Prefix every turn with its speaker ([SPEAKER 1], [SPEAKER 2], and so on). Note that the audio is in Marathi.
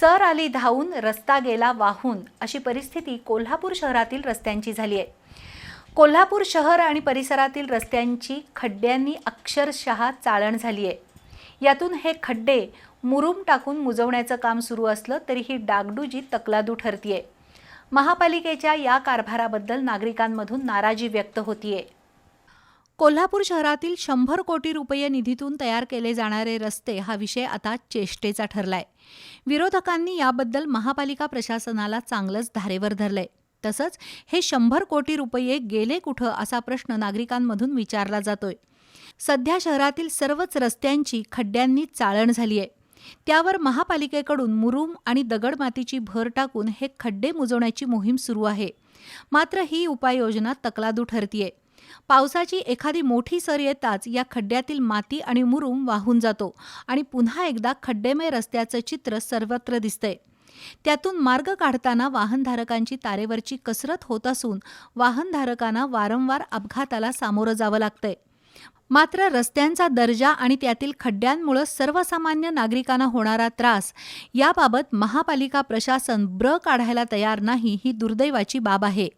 [SPEAKER 1] सर आली धावून रस्ता गेला वाहून अशी परिस्थिती कोल्हापूर शहरातील रस्त्यांची झाली आहे. कोल्हापूर शहर आणि परिसरातील रस्त्यांची खड्ड्यांनी अक्षरशः चाळण झाली आहे. यातून हे खड्डे मुरुम टाकून मुजवण्याचं काम सुरू असलं तरी ही डागडुजी तकलादू ठरतीये. महापालिकेच्या या कारभाराबद्दल नागरिकांमधून नाराजी व्यक्त होतीये. कोल्हापूर शहरातील शंभर कोटी रुपये निधीतून तयार केले जाणारे रस्ते हा विषय आता चेष्टेचा ठरलाय. विरोधकांनी याबद्दल महापालिका प्रशासनाला चांगलंच धारेवर धरलंय. तसंच हे शंभर कोटी रुपये गेले कुठं असा प्रश्न नागरिकांमधून विचारला जातोय. सध्या शहरातील सर्वच रस्त्यांची खड्ड्यांनी चाळण झाली आहे त्यावर महापालिकेकडून मुरुम आणि दगडमातीची भर टाकून हे खड्डे मुजवण्याची मोहीम सुरू आहे. मात्र ही उपाययोजना तकलादू ठरतीये. पावसाची एखादी मोठी सर येताच या खड्ड्यातील माती आणि मुरुम वाहून जातो आणि पुन्हा एकदा खड्डेमय रस्त्याचं चित्र सर्वत्र दिसतंय. त्यातून मार्ग काढताना वाहनधारकांची तारेवरची कसरत होत असून वाहनधारकांना वारंवार अपघाताला सामोरं जावं लागतंय. मात्र रस्त्यांचा दर्जा आणि त्यातील खड्ड्यांमुळे सर्वसामान्य नागरिकांना होणारा त्रास याबाबत महापालिका प्रशासन ब्र काढायला तयार नाही ही दुर्दैवाची बाब आहे.